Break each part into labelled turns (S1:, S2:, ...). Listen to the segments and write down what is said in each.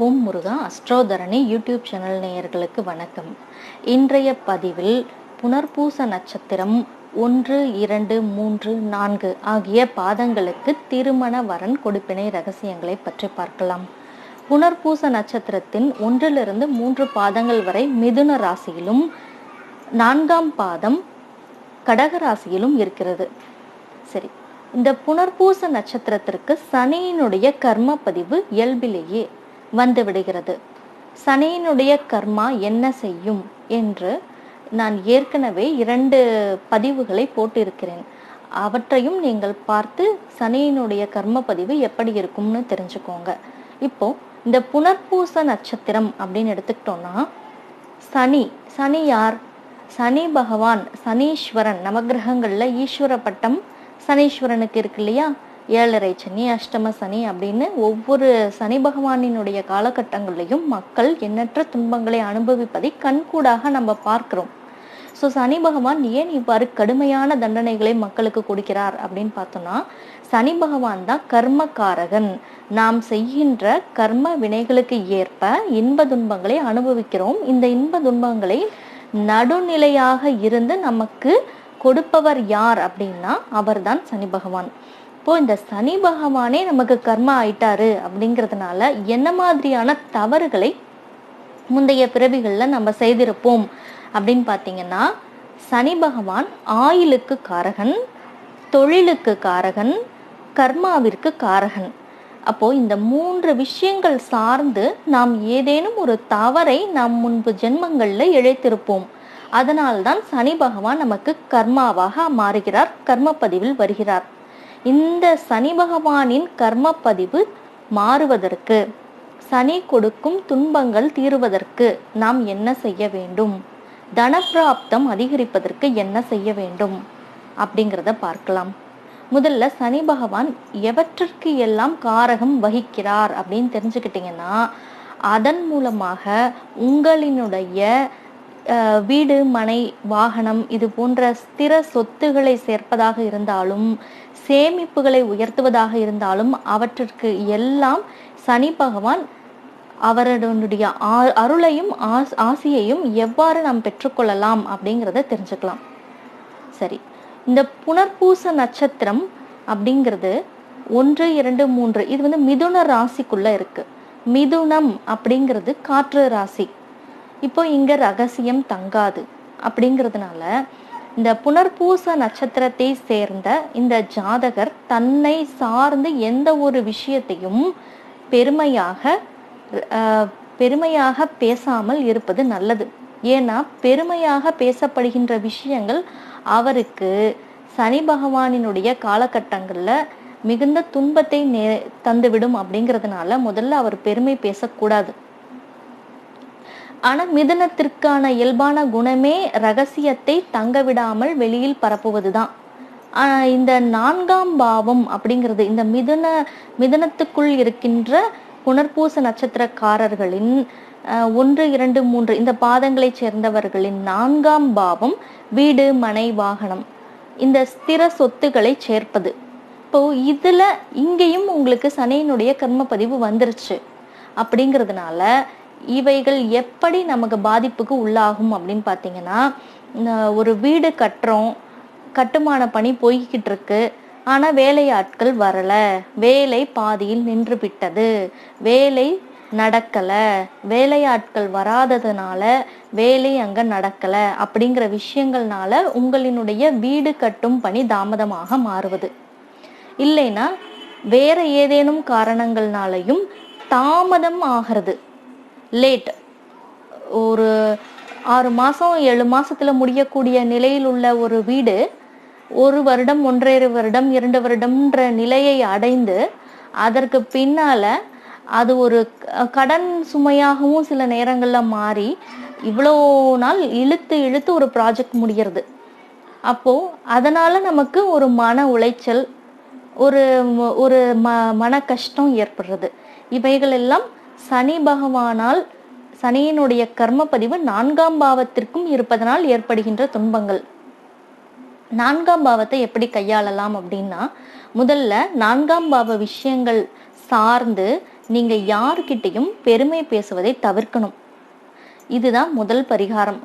S1: ஓம் முருகா அஸ்ட்ரோதரணி YouTube channel நேயர்களுக்கு வணக்கம். இன்றைய பதிவில் புனர்பூச நட்சத்திரம் ஒன்று இரண்டு மூன்று நான்கு ஆகிய பாதங்களுக்கு திருமண வரன் கொடுப்பினை ரகசியங்களை பற்றி பார்க்கலாம். புனர்பூச நட்சத்திரத்தின் ஒன்றிலிருந்து மூன்று பாதங்கள் வரை மிதுன ராசியிலும் நான்காம் பாதம் கடக ராசியிலும் இருக்கிறது. சரி இந்த புனர்பூச நட்சத்திரத்திற்கு சனியினுடைய கர்ம பதிவு இயல்பிலேயே வந்து விடுகிறது. சனியினுடைய கர்மா என்ன செய்யும் என்று நான் ஏற்கனவே இரண்டு பதிவுகளை போட்டிருக்கிறேன். அவற்றையும் நீங்கள் பார்த்து சனியினுடைய கர்ம பதிவு எப்படி இருக்கும்னு தெரிஞ்சுக்கோங்க. இப்போ இந்த புனர்பூச நட்சத்திரம் அப்படின்னு எடுத்துக்கிட்டோம்னா சனி சனி யார்? சனி பகவான் சனீஸ்வரன் நவகிரகங்களில் ஈஸ்வர பட்டம் சனீஸ்வரனுக்கு இருக்கு இல்லையா? ஏழரை சனி அஷ்டம சனி அப்படின்னு ஒவ்வொரு சனி பகவானினுடைய காலகட்டங்களையும் மக்கள் எண்ணற்ற துன்பங்களை அனுபவிப்பதை கண்கூடாக நம்ம பார்க்கிறோம். ஸோ சனி பகவான் ஏன் இவ்வாறு கடுமையான தண்டனைகளை மக்களுக்கு கொடுக்கிறார் அப்படின்னு பார்த்தோம்னா சனி பகவான் தான் கர்மகாரகன் நாம் செய்கின்ற கர்ம வினைகளுக்கு ஏற்ப இன்ப துன்பங்களை அனுபவிக்கிறோம். இந்த இன்ப துன்பங்களை நடுநிலையாக இருந்து நமக்கு கொடுப்பவர் யார் அப்படின்னா அவர்தான் சனி பகவான். இப்போ இந்த சனி பகவானே நமக்கு கர்மா ஆயிட்டாரு அப்படிங்கிறதுனால என்ன மாதிரியான தவறுகளை முந்தைய பிறவிகளில் நம்ம செய்திருப்போம் அப்படின்னு பார்த்தீங்கன்னா சனி பகவான் ஆயிலுக்கு காரகன் தொழிலுக்கு காரகன் கர்மாவிற்கு காரகன். அப்போ இந்த மூன்று விஷயங்கள் சார்ந்து நாம் ஏதேனும் ஒரு தவறை நாம் முன்பு ஜென்மங்களில் இழைத்திருப்போம். அதனால்தான் சனி பகவான் நமக்கு கர்மாவாக மாறுகிறார் கர்ம பதிவில் வருகிறார். இந்த சனி பகவானின் கர்ம பதிவு மாறுவதற்கு சனி கொடுக்கும் துன்பங்கள் தீருவதற்கு நாம் என்ன செய்ய வேண்டும்? தனப்பிராப்தம் அதிகரிப்பதற்கு என்ன செய்ய வேண்டும்? அப்படிங்கிறத பார்க்கலாம். முதல்ல சனி பகவான் எவற்றிற்கு எல்லாம் காரகம் வகிக்கிறார் அப்படின்னு தெரிஞ்சுக்கிட்டீங்கன்னா அதன் மூலமாக உங்களினுடைய வீடு மனை வாகனம் இது போன்ற ஸ்திர சொத்துக்களை சேர்ப்பதாக இருந்தாலும் சேமிப்புகளை உயர்த்துவதாக இருந்தாலும் அவற்றிற்கு எல்லாம் சனி பகவான் அவருடைய அருளையும் ஆஸ்- ஆசியையும் எவ்வாறு நாம் பெற்றுக்கொள்ளலாம் அப்படிங்கிறத தெரிஞ்சுக்கலாம். சரி. இந்த புனர்பூச நட்சத்திரம் அப்படிங்கிறது ஒன்று இரண்டு மூன்று இது வந்து மிதுன ராசிக்குள்ள இருக்கு. மிதுனம் அப்படிங்கிறது காற்று ராசி. இப்போ இங்க ரகசியம் தங்காது. அப்படிங்கிறதுனால இந்த புனர்பூச நட்சத்திரத்தை சேர்ந்த இந்த ஜாதகர் தன்னை சார்ந்து எந்த ஒரு விஷயத்தையும் பெருமையாக பெருமையாக பேசாமல் இருப்பது நல்லது. ஏன்னா பெருமையாக பேசப்படுகின்ற விஷயங்கள் அவருக்கு சனி பகவானினுடைய காலகட்டங்களில் மிகுந்த துன்பத்தை நே தந்துவிடும். அப்படிங்கிறதுனால முதல்ல அவர் பெருமை பேசக்கூடாது. ஆனால் மிதுனத்திற்கான இயல்பான குணமே ரகசியத்தை தங்க விடாமல் வெளியில் பரப்புவதுதான். தான் இந்த நான்காம் பாவம் அப்படிங்கிறது இந்த மிதுன மிதுனத்துக்குள் இருக்கின்ற புனர்பூச நட்சத்திரக்காரர்களின் ஒன்று இரண்டு மூன்று இந்த பாதங்களைச் சேர்ந்தவர்களின் நான்காம் பாவம் வீடு மனை வாகனம் இந்த ஸ்திர சொத்துக்களை சேர்ப்பது. இப்போ இதுல இங்கேயும் உங்களுக்கு சனியினுடைய கர்ம பதிவு வந்துருச்சு. அப்படிங்கிறதுனால இவைகள் எப்படி நமக்கு பாதிப்புக்கு உள்ளாகும் அப்படின்னு பார்த்தீங்கன்னா ஒரு வீடு கட்டுறோம் கட்டுமான பணி போய்கிட்டு இருக்கு ஆனால் வேலையாட்கள் வரலை வேலை பாதியில் நின்று விட்டது வேலை நடக்கலை வேலையாட்கள் வராததுனால வேலை அங்கே நடக்கலை அப்படிங்கிற விஷயங்கள்னால உங்களினுடைய வீடு கட்டும் பணி தாமதமாக மாறுவது. இல்லைன்னா வேற ஏதேனும் காரணங்கள்னாலையும் தாமதம் ஆகிறது. லேட் ஒரு ஆறு மாதம் ஏழு மாதத்தில் முடியக்கூடிய நிலையில் உள்ள ஒரு வீடு ஒரு வருடம் ஒன்றரை வருடம் இரண்டு வருடம்ன்ற நிலையை அடைந்து அதற்கு பின்னால அது ஒரு கடன் சுமையாகவும் சில நேரங்களில் மாறி இவ்வளோ நாள் இழுத்து இழுத்து ஒரு ப்ராஜெக்ட் முடிகிறது அப்போது அதனால் நமக்கு ஒரு மன உளைச்சல் ஒரு ஒரு ம மன கஷ்டம் ஏற்படுறது. இவைகள் எல்லாம் சனி பகவானால் சனியினுடைய கர்ம பதிவு நான்காம் பாவத்திற்கும் இருப்பதனால் ஏற்படுகின்ற துன்பங்கள். நான்காம் பாவத்தை எப்படி கையாளலாம் அப்படின்னா முதல்ல நான்காம் பாவ விஷயங்கள் சார்ந்து நீங்க யார்கிட்டையும் பெருமை பேசுவதை தவிர்க்கணும். இதுதான் முதல் பரிகாரம்.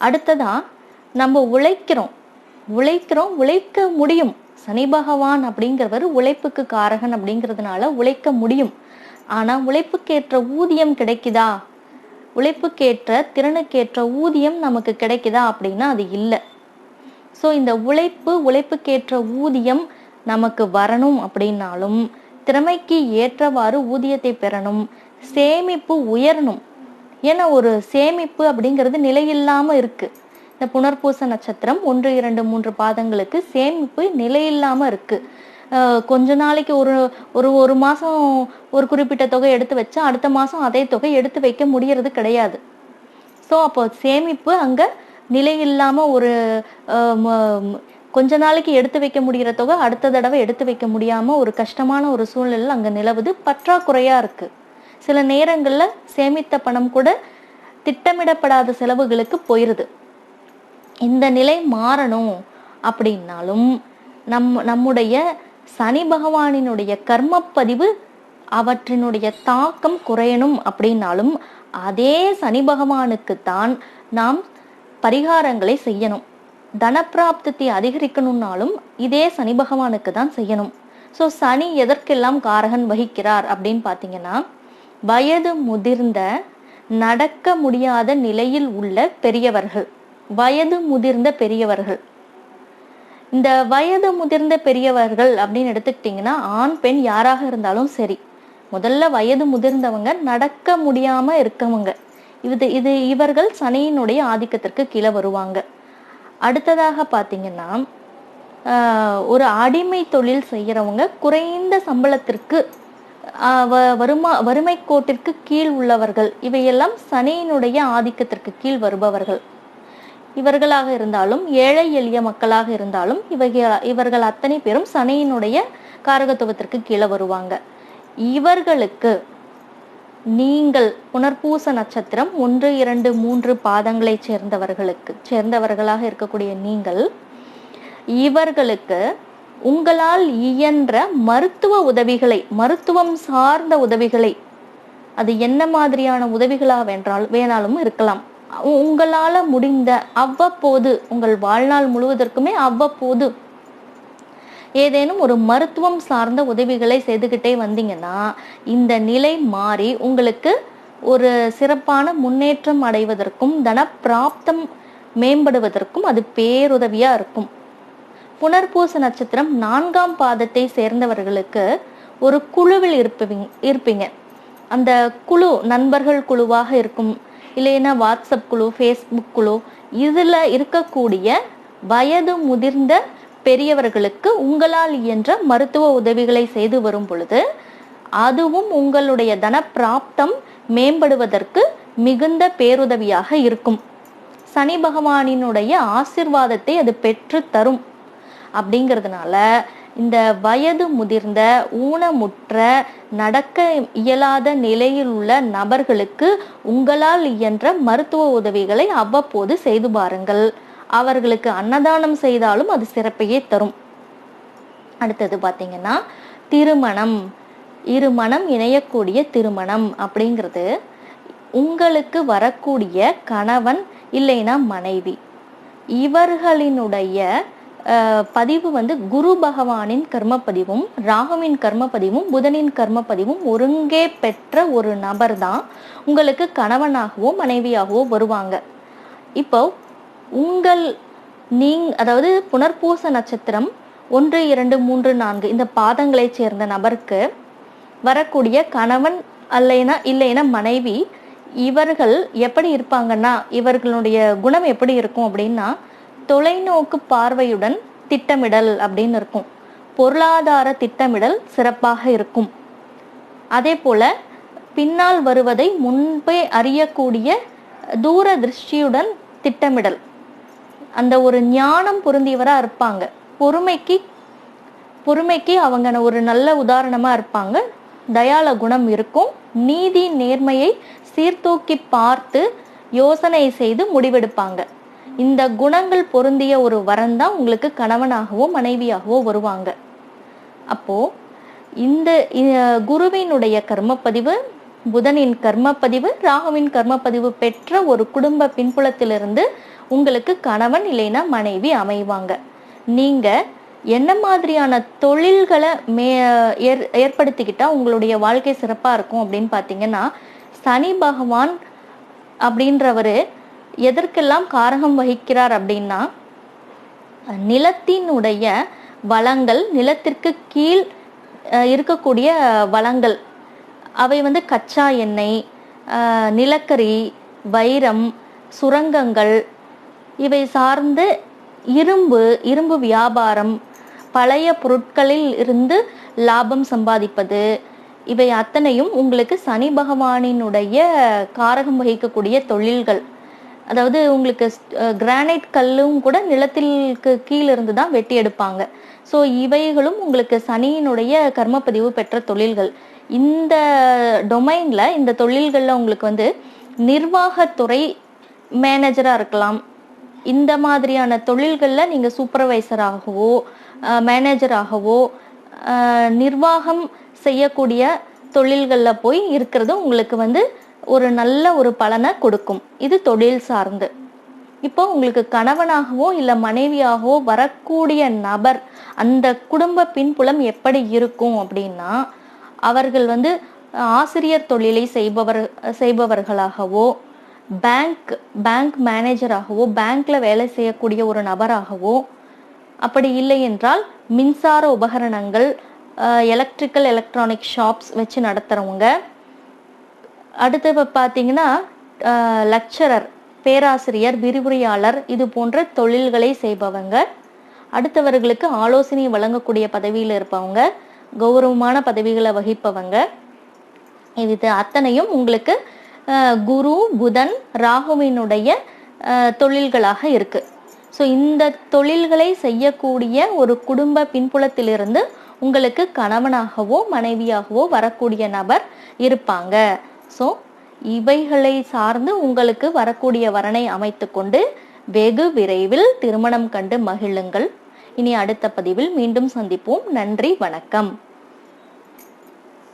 S1: அடுத்ததா நம்ம உழைக்கிறோம். உழைக்கிறோம் உழைக்க முடியும். சனி பகவான் அப்படிங்கிறவர் உழைப்புக்கு காரகன் அப்படிங்கிறதுனால உழைக்க முடியும். ஆனா உழைப்புக்கேற்ற ஊதியம் கிடைக்குதா? உழைப்புக்கேற்ற திறனுக்கேற்ற ஊதியம் நமக்கு கிடைக்குதா அப்படின்னா அது இல்லை. ஸோ இந்த உழைப்பு உழைப்புக்கேற்ற ஊதியம் நமக்கு வரணும் அப்படின்னாலும் திறமைக்கு ஏற்றவாறு ஊதியத்தை பெறணும் சேமிப்பு உயரணும். ஏன்னா ஒரு சேமிப்பு அப்படிங்கிறது நிலையில்லாமல் இருக்கு. இந்த புனர்பூச நட்சத்திரம் ஒன்று இரண்டு மூன்று பாதங்களுக்கு சேமிப்பு நிலையில்லாமல் இருக்குது கொஞ்ச நாளைக்கு ஒரு ஒரு ஒரு மாதம் ஒரு குறிப்பிட்ட தொகை எடுத்து வச்சா அடுத்த மாதம் அதே தொகை எடுத்து வைக்க முடியறது கிடையாது. ஸோ அப்போ சேமிப்பு அங்கே நிலை இல்லாமல் ஒரு கொஞ்ச நாளைக்கு எடுத்து வைக்க முடிகிற தொகை அடுத்த தடவை எடுத்து வைக்க முடியாமல் ஒரு கஷ்டமான ஒரு சூழ்நிலை அங்கே நிலவுது. பற்றாக்குறையாக இருக்குது சில நேரங்களில் சேமித்த பணம் கூட திட்டமிடப்படாத செலவுகளுக்கு போயிடுது இந்த நிலை மாறணும் அப்படின்னாலும் நம் நம்முடைய சனி பகவானினுடைய கர்மப்பதிவு அவற்றினுடைய தாக்கம் குறையணும் அப்படின்னாலும் அதே சனி பகவானுக்கு தான் நாம் பரிகாரங்களை செய்யணும். தனப்பிராப்தத்தை அதிகரிக்கணும்னாலும் இதே சனி பகவானுக்கு தான் செய்யணும். ஸோ சனி எதற்கெல்லாம் காரகன் வகிக்கிறார் அப்படின்னு பார்த்தீங்கன்னா வயது முதிர்ந்த நடக்க முடியாத நிலையில் உள்ள பெரியவர்கள். வயது முதிர்ந்த பெரியவர்கள். இந்த வயது முதிர்ந்த பெரியவர்கள் அப்படின்னு எடுத்துக்கிட்டிங்கன்னா ஆண் பெண் யாராக இருந்தாலும் சரி முதல்ல வயது முதிர்ந்தவங்க நடக்க முடியாம இருக்கவங்க. இது இது இவர்கள் சனியினுடைய ஆதிக்கத்திற்கு கீழே வருவாங்க. அடுத்ததாக பார்த்தீங்கன்னா ஒரு அடிமை தொழில் செய்கிறவங்க குறைந்த சம்பளத்திற்கு வ- வருமா வறுமை கோட்டிற்கு கீழ் உள்ளவர்கள் இவையெல்லாம் சனியினுடைய ஆதிக்கத்திற்கு கீழ் வருபவர்கள். இவர்களாக இருந்தாலும் ஏழை எளிய மக்களாக இருந்தாலும் இவர்கள் இவர்கள் அத்தனை பேரும் சனையினுடைய காரகத்துவத்திற்கு கீழே வருவாங்க. இவர்களுக்கு நீங்கள் புனர்பூச நட்சத்திரம் ஒன்று இரண்டு மூன்று பாதங்களை சேர்ந்தவர்களுக்கு சேர்ந்தவர்களாக இருக்கக்கூடிய நீங்கள் இவர்களுக்கு உங்களால் இயன்ற மருத்துவ உதவிகளை மருத்துவம் சார்ந்த உதவிகளை அது என்ன மாதிரியான உதவிகளாக வென்றால் வேணாலும் இருக்கலாம். உங்களால முடிந்த அவ்வப்போது உங்கள் வாழ்நாள் முழுவதற்குமே அவ்வப்போது ஏதேனும் ஒரு மருத்துவம் சார்ந்த உதவிகளை செய்துக்கிட்டே வந்தீங்கன்னா இந்த நிலை மாறி உங்களுக்கு ஒரு சிறப்பான முன்னேற்றம் அடைவதற்கும் தன பிராப்தம் மேம்படுவதற்கும் அது பேருதவியா இருக்கும். புனர்பூச நட்சத்திரம் நான்காம் பாதத்தை சேர்ந்தவர்களுக்கு ஒரு குழுவில் இருப்பீங்க இருப்பீங்க. அந்த குழு நண்பர்கள் குழுவாக இருக்கும். இல்லைன்னா வாட்ஸ்அப் குழு ஃபேஸ்புக் குழு இதில் இருக்கக்கூடிய வயது முதிர்ந்த பெரியவர்களுக்கு உங்களால் இயன்ற மருத்துவ உதவிகளை செய்து வரும் பொழுது அதுவும் உங்களுடைய தன பிராப்தம் மேம்படுவதற்கு மிகுந்த பேருதவியாக இருக்கும். சனி பகவானினுடைய ஆசிர்வாதத்தை அது பெற்று தரும் அப்படிங்கிறதுனால இந்த வயது முதிர்ந்த ஊனமுற்ற நடக்க இயலாத நிலையில் உள்ள நபர்களுக்கு உங்களால் இயன்ற மருத்துவ உதவிகளை அவ்வப்போது செய்து பாருங்கள். அவர்களுக்கு அன்னதானம் செய்தாலும் அது சிறப்பையே தரும். அடுத்தது பார்த்தீங்கன்னா திருமணம். இருமணம் இணையக்கூடிய திருமணம் அப்படிங்கிறது உங்களுக்கு வரக்கூடிய கணவன் இல்லைன்னா மனைவி. இவர்களினுடைய பதிவு வந்து குரு பகவானின் கர்மப்பதிவும் ராகுவின் கர்மப்பதிவும் புதனின் கர்மப்பதிவும் ஒருங்கே பெற்ற ஒரு நபர் தான் உங்களுக்கு கணவனாகவோ மனைவியாகவோ வருவாங்க. இப்போ உங்கள் நீங் அதாவது புனர்பூச நட்சத்திரம் ஒன்று இரண்டு மூன்று நான்கு இந்த பாதங்களை சேர்ந்த நபருக்கு வரக்கூடிய கணவன் அல்லைனா இல்லைன்னா மனைவி இவர்கள் எப்படி இருப்பாங்கன்னா இவர்களுடைய குணம் எப்படி இருக்கும் அப்படின்னா தொலைநோக்கு பார்வையுடன் திட்டமிடல் அப்படின்னு இருக்கும். பொருளாதார திட்டமிடல் சிறப்பாக இருக்கும். அதே போல பின்னால் வருவதை முன்பே அறியக்கூடிய தூர திருஷ்டியுடன் திட்டமிடல். அந்த ஒரு ஞானம் பொருந்தியவராக இருப்பாங்க. பொறுமைக்கு பொறுமைக்கு அவங்க ஒரு நல்ல உதாரணமாக இருப்பாங்க. தயால குணம் இருக்கும். நீதி நேர்மையை சீர்தூக்கி பார்த்து யோசனை செய்து முடிவெடுப்பாங்க. இந்த குணங்கள் பொருந்திய ஒரு வரன் தான் உங்களுக்கு கணவனாகவோ மனைவியாகவோ வருவாங்க. அப்போ இந்த குருவினுடைய கர்மப்பதிவு புதனின் கர்மப்பதிவு ராகுவின் கர்மப்பதிவு பெற்ற ஒரு குடும்ப பின்புலத்திலிருந்து உங்களுக்கு கணவன் இல்லைன்னா மனைவி அமைவாங்க. நீங்க என்ன மாதிரியான தொழில்களை மே ஏற் ஏற்படுத்திக்கிட்டா உங்களுடைய வாழ்க்கை சிறப்பாக இருக்கும் அப்படின்னு பார்த்தீங்கன்னா சனி பகவான் அப்படின்றவர் எதற்கெல்லாம் காரகம் வகிக்கிறார் அப்படின்னா நிலத்தினுடைய வளங்கள் நிலத்திற்கு கீழ் இருக்கக்கூடிய வளங்கள். அவை வந்து கச்சா எண்ணெய் நிலக்கரி வைரம் சுரங்கங்கள். இவை சார்ந்து இரும்பு இரும்பு வியாபாரம் பழைய பொருட்களில் இருந்து லாபம் சம்பாதிப்பது. இவை அத்தனையும் உங்களுக்கு சனி பகவானினுடைய காரகம் வகிக்கக்கூடிய தொழில்கள். அதாவது உங்களுக்கு கிரானைட் கல்லும் கூட நிலத்திற்கு கீழிருந்து தான் வெட்டி எடுப்பாங்க. ஸோ இவைகளும் உங்களுக்கு சனியினுடைய கர்மப்பதிவு பெற்ற தொழில்கள். இந்த டொமைனில் இந்த தொழில்களில் உங்களுக்கு வந்து நிர்வாகத்துறை மேனேஜராக இருக்கலாம். இந்த மாதிரியான தொழில்களில் நீங்கள் சூப்பர்வைசராகவோ மேனேஜராகவோ நிர்வாகம் செய்யக்கூடிய தொழில்களில் போய் இருக்கிறது உங்களுக்கு வந்து ஒரு நல்ல ஒரு பலனை கொடுக்கும். இது தொழில் சார்ந்து. இப்போ உங்களுக்கு கணவனாகவோ இல்லை மனைவியாகவோ வரக்கூடிய நபர் அந்த குடும்ப பின்புலம் எப்படி இருக்கும் அப்படின்னா அவர்கள் வந்து ஆசிரியர் தொழிலை செய்பவர் செய்பவர்களாகவோ பேங்க் பேங்க் மேனேஜராகவோ பேங்க்ல வேலை செய்யக்கூடிய ஒரு நபராகவோ அப்படி இல்லை என்றால் மின்சார உபகரணங்கள் எலக்ட்ரிக்கல் எலக்ட்ரானிக் ஷாப்ஸ் வச்சு நடத்துகிறவங்க அடுத்து இப்போ பார்த்தீங்கன்னா லெக்சரர் பேராசிரியர் விரிவுரையாளர் இது போன்ற தொழில்களை செய்பவங்க. அடுத்தவர்களுக்கு ஆலோசனை வழங்கக்கூடிய பதவியில் இருப்பவங்க கௌரவமான பதவிகளை வகிப்பவங்க. இது அத்தனையும் உங்களுக்கு குரு புதன் ராகுவினுடைய தொழில்களாக இருக்கு. ஸோ இந்த தொழில்களை செய்யக்கூடிய ஒரு குடும்ப பின்புலத்திலிருந்து உங்களுக்கு கணவனாகவோ மனைவியாகவோ வரக்கூடிய நபர் இருப்பாங்க. ஸோ இவைகளை சார்ந்து உங்களுக்கு வரக்கூடிய வரனை அமைத்துக்கொண்டு வெகு விரைவில் திருமணம் கண்டு மகிழுங்கள். இனி அடுத்த பதிவில் மீண்டும் சந்திப்போம். நன்றி வணக்கம்.